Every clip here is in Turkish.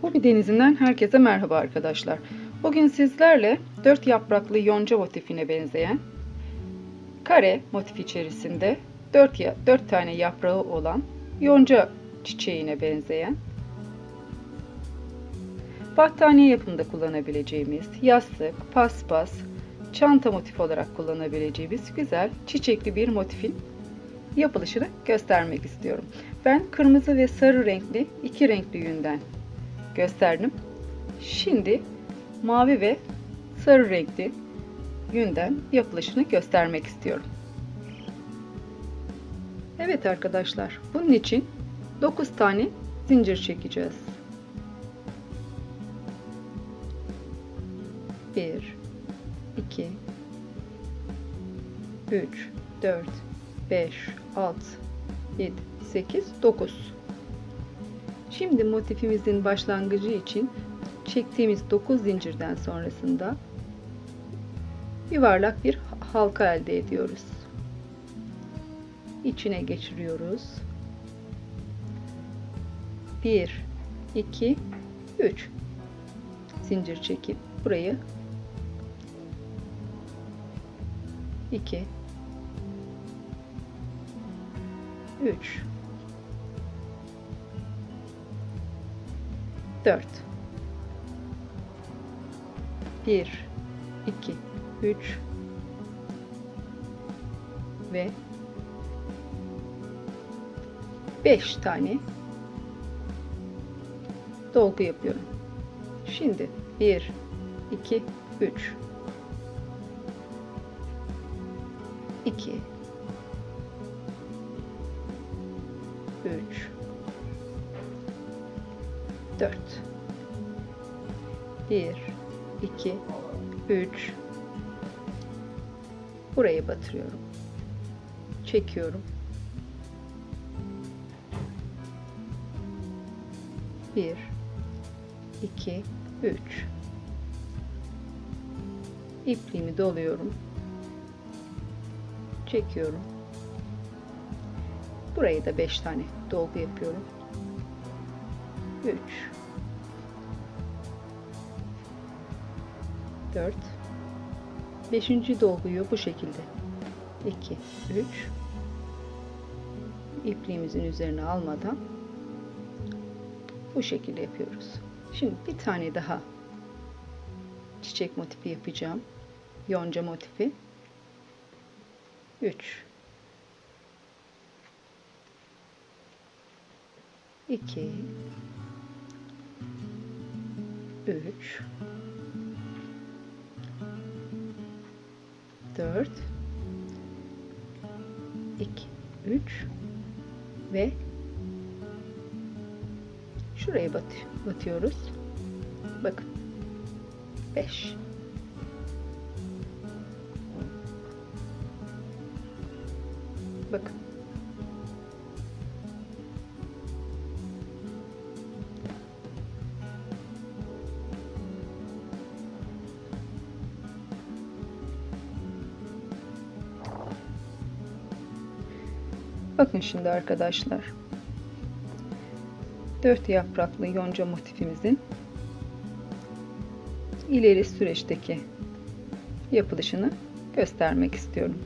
Hobi Denizi'nden herkese merhaba arkadaşlar. Bugün sizlerle dört yapraklı yonca motifine benzeyen kare motif içerisinde dört, ya, dört tane yaprağı olan yonca çiçeğine benzeyen battaniye yapımında kullanabileceğimiz yastık, paspas, çanta motifi olarak kullanabileceğimiz güzel çiçekli bir motifin yapılışını göstermek istiyorum. Ben kırmızı ve sarı renkli iki renkli yünden gösterdim. Şimdi mavi ve sarı renkli yünden yapılışını göstermek istiyorum. Evet arkadaşlar, bunun için 9 tane zincir çekeceğiz. 1 2 3 4 5 6 7 8 9 Şimdi motifimizin başlangıcı için çektiğimiz 9 zincirden sonrasında yuvarlak bir halka elde ediyoruz. İçine geçiriyoruz. 1 2 3 zincir çekip burayı 2 3 4 1 2 3 ve 5 tane dolgu yapıyorum. Şimdi 1 2 3 2 3 4 1 2 3 burayı batırıyorum. Çekiyorum. 1 2 3 ipliğimi doluyorum. Çekiyorum. Burayı da 5 tane dolgu yapıyorum 3 4 5. dolguyu bu şekilde 2 3 ipliğimizin üzerine almadan bu şekilde yapıyoruz. Şimdi bir tane daha çiçek motifi yapacağım. Yonca motifi. 3 2 3 4 2 3 ve şuraya bat batıyoruz. Bakın. 5 Bakın şimdi arkadaşlar. Dört yapraklı yonca motifimizin ileri süreçteki yapılışını göstermek istiyorum.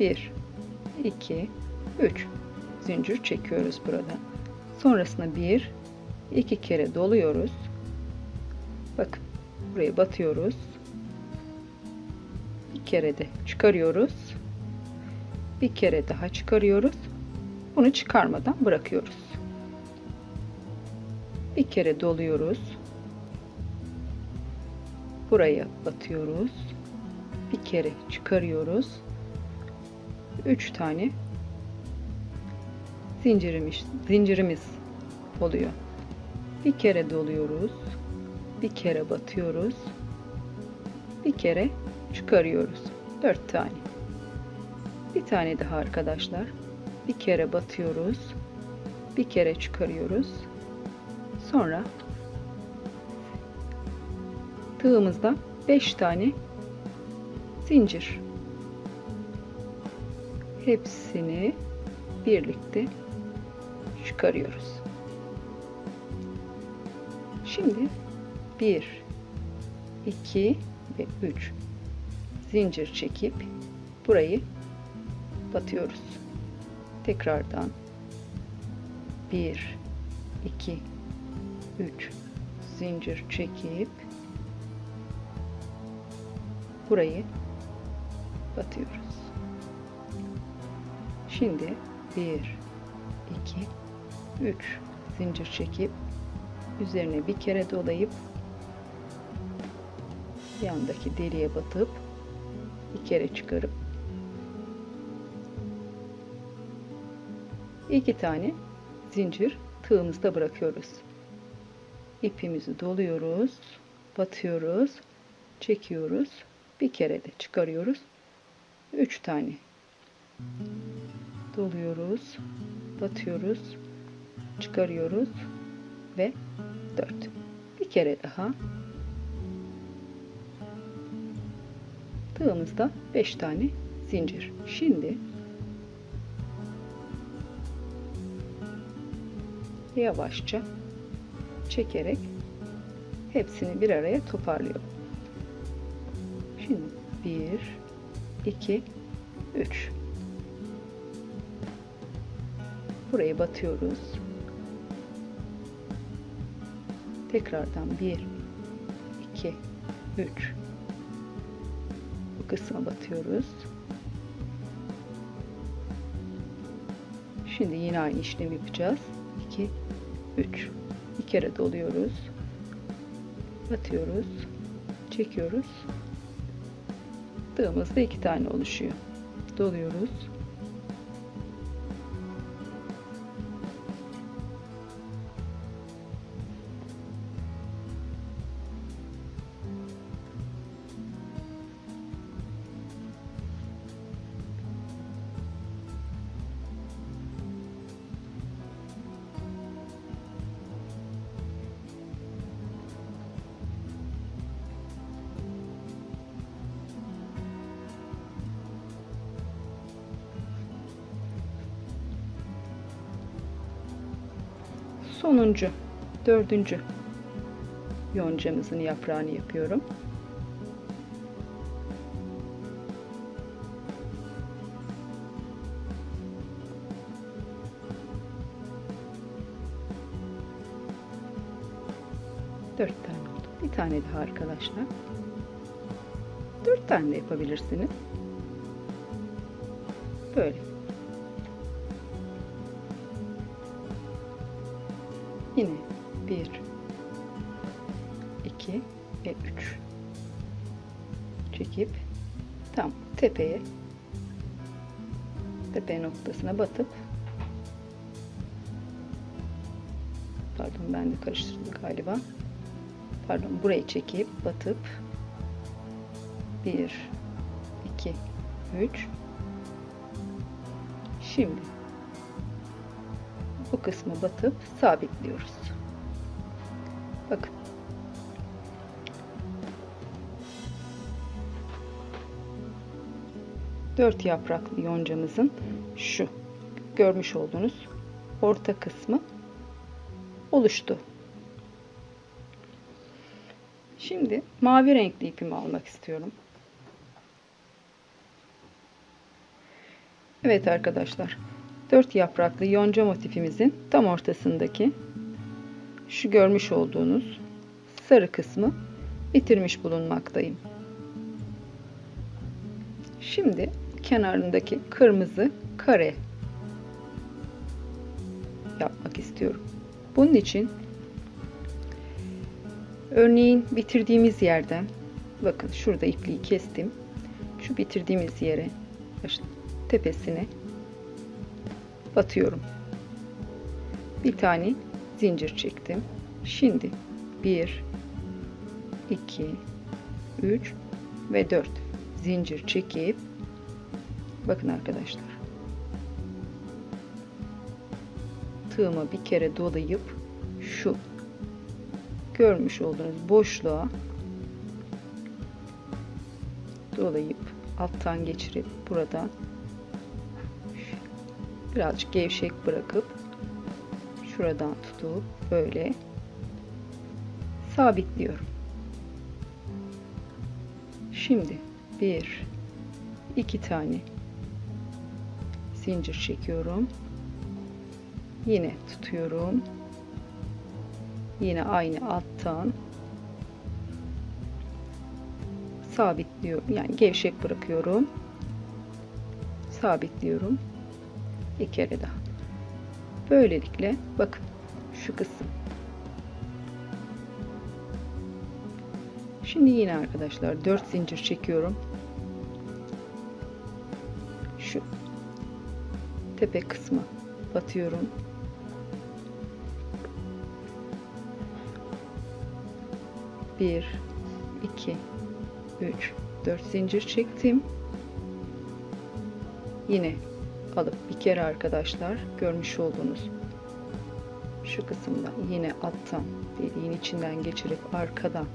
Bir, iki, üç zincir çekiyoruz burada. Sonrasında bir, iki kere doluyoruz. Bakın buraya batıyoruz kere de çıkarıyoruz. Bir kere daha çıkarıyoruz. Bunu çıkarmadan bırakıyoruz. Bir kere doluyoruz. Buraya batıyoruz. Bir kere çıkarıyoruz. Üç tane zincirimiz, zincirimiz oluyor. Bir kere doluyoruz. Bir kere batıyoruz. Bir kere çıkarıyoruz. 4 tane. Bir tane daha arkadaşlar. Bir kere batıyoruz. Bir kere çıkarıyoruz. Sonra tığımızda 5 tane zincir. Hepsini birlikte çıkarıyoruz. Şimdi 1 2 ve 3 zincir çekip burayı batıyoruz. Tekrardan 1 2 3 zincir çekip burayı batıyoruz. Şimdi 1 2 3 zincir çekip üzerine bir kere dolayıp yandaki deliğe batıp bir kere çıkarıp iki tane zincir tığımızda bırakıyoruz. İpimizi doluyoruz, batıyoruz, çekiyoruz, bir kere de çıkarıyoruz. Üç tane doluyoruz, batıyoruz, çıkarıyoruz ve 4. Bir kere daha tığımızda 5 tane zincir. Şimdi yavaşça çekerek hepsini bir araya toparlıyorum. Şimdi 1 2 3 Burayı batıyoruz. Tekrardan 1 2 3 Bu kısma batıyoruz. Şimdi yine aynı işlemi yapacağız. 2 3 bir kere doluyoruz. Batıyoruz. Çekiyoruz. Tığımızda iki tane oluşuyor. Doluyoruz. Sonuncu dördüncü yoncamızın yaprağını yapıyorum. Dört tane oldu. Bir tane daha arkadaşlar. Dört tane de yapabilirsiniz. Böyle. Ve 3 çekip tam tepeye tepe noktasına batıp pardon ben de karıştırdım galiba. Pardon burayı çekip batıp 1 2 3 şimdi bu kısmı batıp sabitliyoruz. 4 yapraklı yoncamızın şu görmüş olduğunuz orta kısmı oluştu. Şimdi mavi renkli ipimi almak istiyorum. Evet arkadaşlar. 4 yapraklı yonca motifimizin tam ortasındaki şu görmüş olduğunuz sarı kısmı bitirmiş bulunmaktayım. Şimdi kenarındaki kırmızı kare yapmak istiyorum. Bunun için örneğin bitirdiğimiz yerden bakın şurada ipliği kestim. Şu bitirdiğimiz yere tepesine batıyorum. Bir tane zincir çektim. Şimdi 1 2 3 ve 4 zincir çekip bakın arkadaşlar tığıma bir kere dolayıp şu görmüş olduğunuz boşluğa dolayıp alttan geçirip burada birazcık gevşek bırakıp şuradan tutup böyle sabitliyorum. Şimdi bir iki tane zincir çekiyorum. Yine tutuyorum. Yine aynı alttan sabitliyorum. Yani gevşek bırakıyorum. Sabitliyorum. Bir kere daha. Böylelikle bakın şu kısım. Şimdi yine arkadaşlar 4 zincir çekiyorum. Şu tepe kısmı batıyorum. Bir, iki, üç, dört zincir çektim. Yine alıp bir kere arkadaşlar görmüş olduğunuz şu kısımdan yine alttan deliğin içinden geçirip arkadan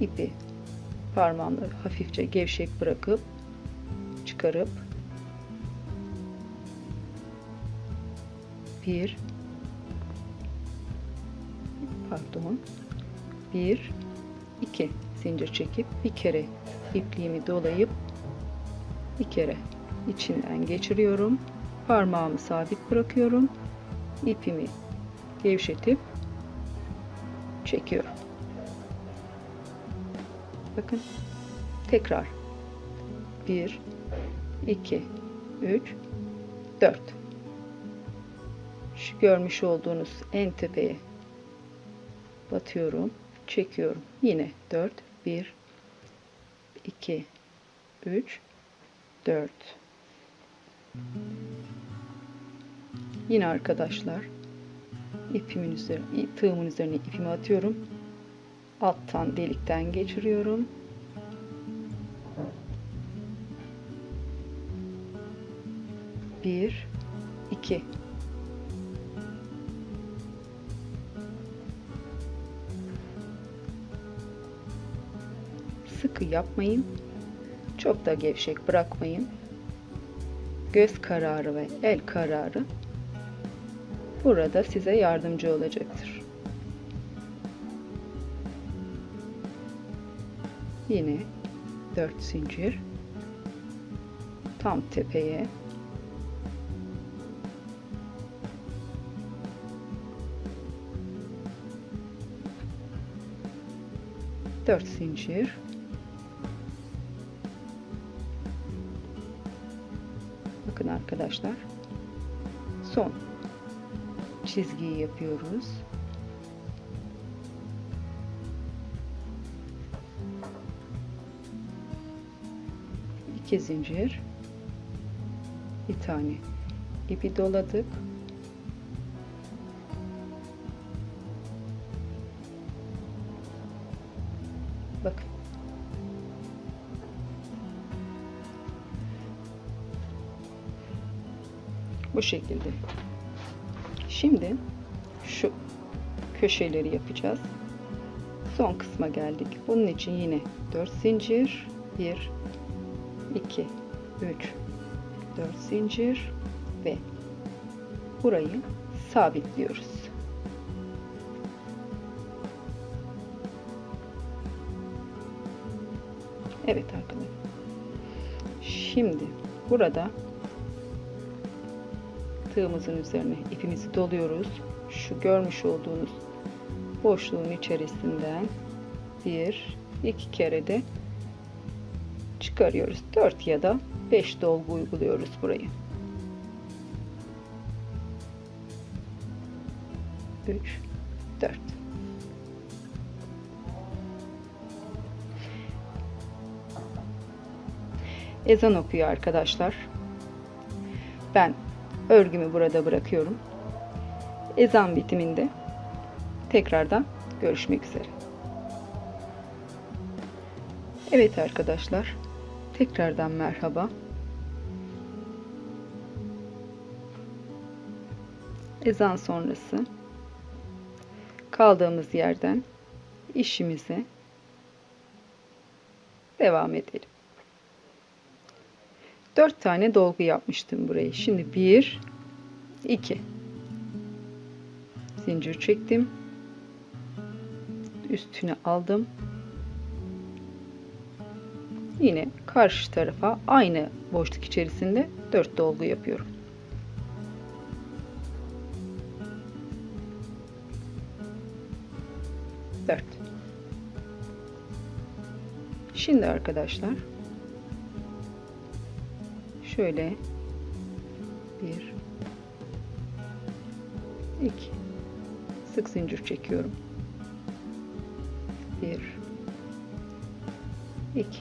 ipi parmağımla hafifçe gevşek bırakıp çıkarıp bir. Pardon. Bir. İki. Zincir çekip bir kere ipliğimi dolayıp bir kere içinden geçiriyorum. Parmağımı sabit bırakıyorum. İpimi gevşetip çekiyorum. Bakın. Tekrar. 1 2 3 4 şu görmüş olduğunuz en tepeye batıyorum çekiyorum. Yine 4 1 2 3 4 yine arkadaşlar ipimin üzerine tığımın üzerine ipimi atıyorum. Alttan delikten geçiriyorum. Bir iki sıkı yapmayın. Çok da gevşek bırakmayın. Göz kararı ve el kararı burada size yardımcı olacaktır. Yine 4 zincir. Tam tepeye. Dört zincir bakın arkadaşlar. Son çizgiyi yapıyoruz. İki zincir. Bir tane ipi doladık bu şekilde şimdi şu köşeleri yapacağız son kısma geldik bunun için yine 4 zincir 1 2 3 4 zincir ve burayı sabitliyoruz. Evet arkadaşlar. Şimdi burada tığımızın üzerine ipimizi doluyoruz. Şu görmüş olduğunuz boşluğun içerisinden bir iki kere de çıkarıyoruz. 4 ya da 5 dolgu uyguluyoruz burayı. 3 4 Ezan okuyor arkadaşlar. Ben örgümü burada bırakıyorum. Ezan bitiminde tekrardan görüşmek üzere. Evet arkadaşlar. Tekrardan merhaba. Ezan sonrası kaldığımız yerden işimize devam edelim. 4 tane dolgu yapmıştım burayı. Şimdi 1 2 zincir çektim. Üstüne aldım. Yine karşı tarafa aynı boşluk içerisinde 4 dolgu yapıyorum. Dört. Şimdi arkadaşlar şöyle bir iki sık zincir çekiyorum. Bir iki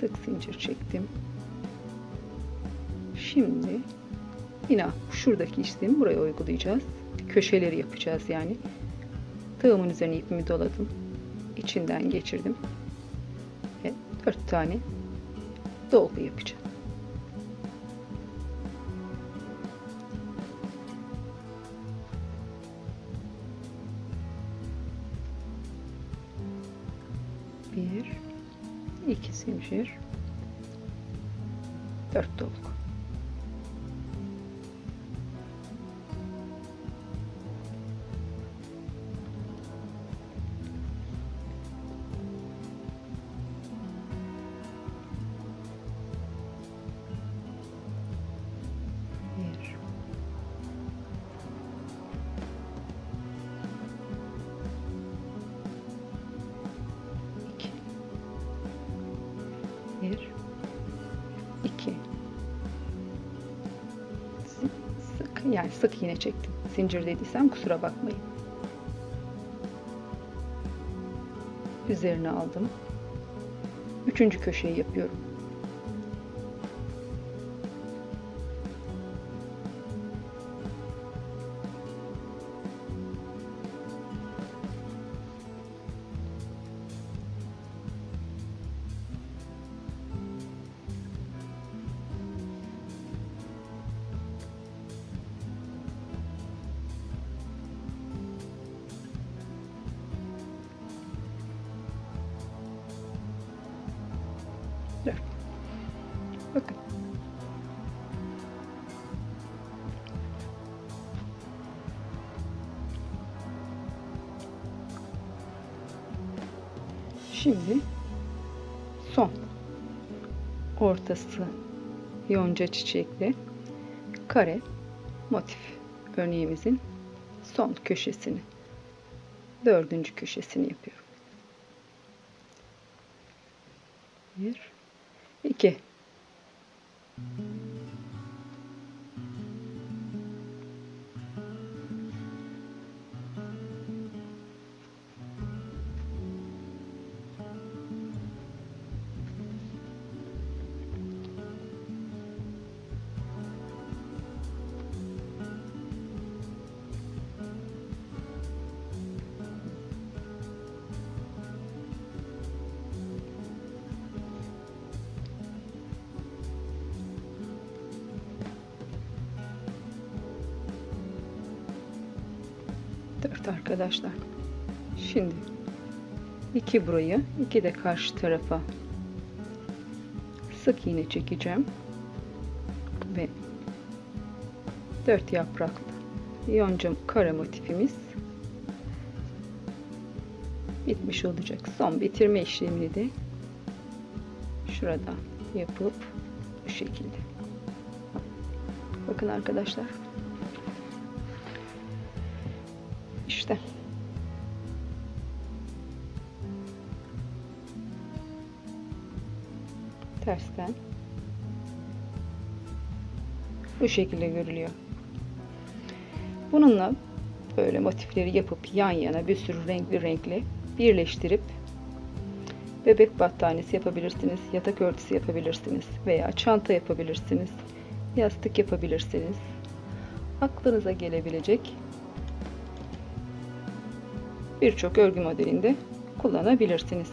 sık zincir çektim. Şimdi yine şuradaki işlemi buraya uygulayacağız. Köşeleri yapacağız yani. Tığımın üzerine ipimi doladım. İçinden geçirdim. Ve 4 tane dolgu yapacağım. Bir, iki zincir, dört dolgu. Yani sık iğne çektim. Zincir dediysem kusura bakmayın. Üzerine aldım. Üçüncü köşeyi yapıyorum. Şimdi son ortası yonca çiçekli kare motif örneğimizin son köşesini dördüncü köşesini yapıyorum. Bir, Dört arkadaşlar. Şimdi iki burayı, iki de karşı tarafa sık iğne çekeceğim ve dört yapraklı yonca kare motifimiz bitmiş olacak. Son bitirme işlemini de şurada yapıp bu şekilde. Bakın arkadaşlar. Tersten. Bu şekilde görülüyor. Bununla böyle motifleri yapıp yan yana bir sürü renkli renkli birleştirip bebek battaniyesi yapabilirsiniz, yatak örtüsü yapabilirsiniz veya çanta yapabilirsiniz, yastık yapabilirsiniz. Aklınıza gelebilecek birçok örgü modelinde kullanabilirsiniz.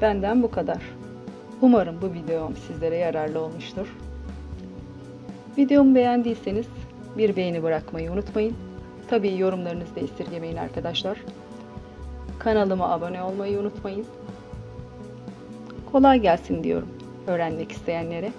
Benden bu kadar. Umarım bu videom sizlere yararlı olmuştur. Videomu beğendiyseniz bir beğeni bırakmayı unutmayın. Tabii yorumlarınızı da esirgemeyin arkadaşlar. Kanalıma abone olmayı unutmayın. Kolay gelsin diyorum. öğrenmek isteyenlere.